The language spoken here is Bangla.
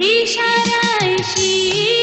ইশারায় শি